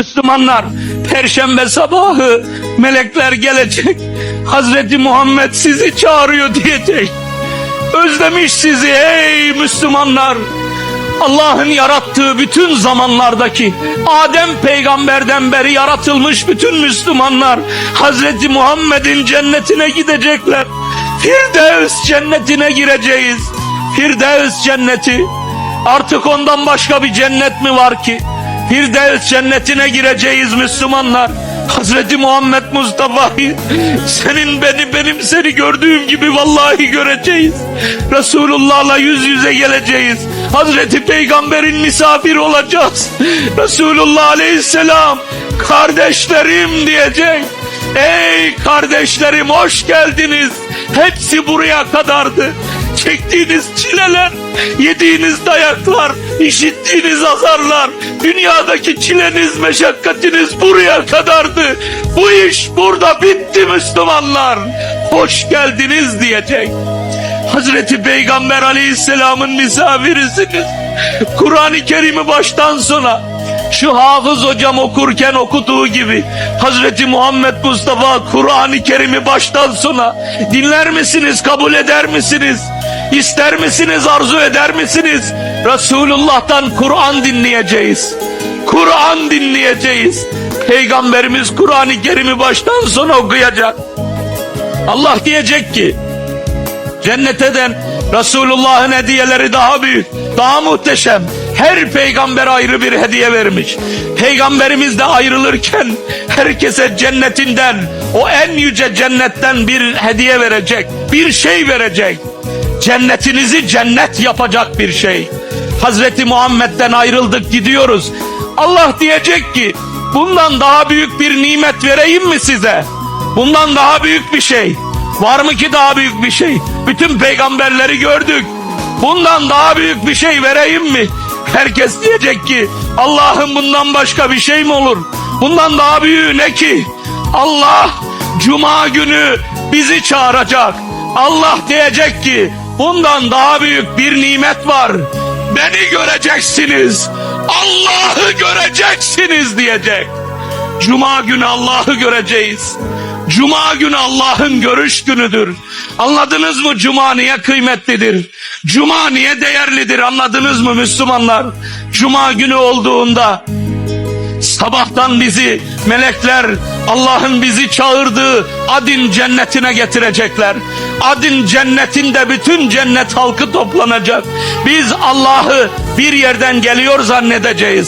Müslümanlar perşembe sabahı melekler gelecek. Hazreti Muhammed sizi çağırıyor diyecek. Özlemiş sizi ey Müslümanlar. Allah'ın yarattığı bütün zamanlardaki Adem peygamberden beri yaratılmış bütün Müslümanlar Hazreti Muhammed'in cennetine gidecekler. Firdevs cennetine gireceğiz. Firdevs cenneti. Artık ondan başka bir cennet mi var ki? Firdevs cennetine gireceğiz Müslümanlar. Hazreti Muhammed Mustafa'yı senin beni benim seni gördüğüm gibi vallahi göreceğiz. Resulullah'la yüz yüze geleceğiz. Hazreti Peygamber'in misafir olacağız. Resulullah Aleyhisselam kardeşlerim diyecek. Ey kardeşlerim hoş geldiniz. Hepsi buraya kadardı. Çektiğiniz çileler, yediğiniz dayaklar, işittiğiniz azarlar, dünyadaki çileniz, meşakkatiniz buraya kadardı. Bu iş burada bitti Müslümanlar. Hoş geldiniz diyecek. Hazreti Peygamber Aleyhisselam'ın misafirisiniz. Kur'an-ı Kerim'i baştan sona şu hafız hocam okurken okuduğu gibi Hazreti Muhammed Mustafa Kur'an-ı Kerim'i baştan sona dinler misiniz, kabul eder misiniz? İster misiniz, arzu eder misiniz? Resulullah'tan Kur'an dinleyeceğiz. Kur'an dinleyeceğiz. Peygamberimiz Kur'an-ı Kerim'i baştan sona okuyacak. Allah diyecek ki Cenneteden Resulullah'ın hediyeleri daha büyük, daha muhteşem. Her peygamber ayrı bir hediye vermiş. Peygamberimiz de ayrılırken herkese cennetinden, o en yüce cennetten bir hediye verecek, bir şey verecek. Cennetinizi cennet yapacak bir şey. Hazreti Muhammed'den ayrıldık gidiyoruz. Allah diyecek ki bundan daha büyük bir nimet vereyim mi size? Bundan daha büyük bir şey. Var mı ki daha büyük bir şey? Bütün peygamberleri gördük. Bundan daha büyük bir şey vereyim mi? Herkes diyecek ki Allah'ım bundan başka bir şey mi olur? Bundan daha büyüğü ne ki? Allah cuma günü bizi çağıracak. Allah diyecek ki bundan daha büyük bir nimet var. Beni göreceksiniz. Allah'ı göreceksiniz diyecek. Cuma günü Allah'ı göreceğiz. Cuma günü Allah'ın görüş günüdür. Anladınız mı Cuma niye kıymetlidir? Cuma niye değerlidir anladınız mı Müslümanlar? Cuma günü olduğunda sabahtan bizi melekler Allah'ın bizi çağırdığı Adin cennetine getirecekler. Adin cennetinde bütün cennet halkı toplanacak. Biz Allah'ı bir yerden geliyor zannedeceğiz.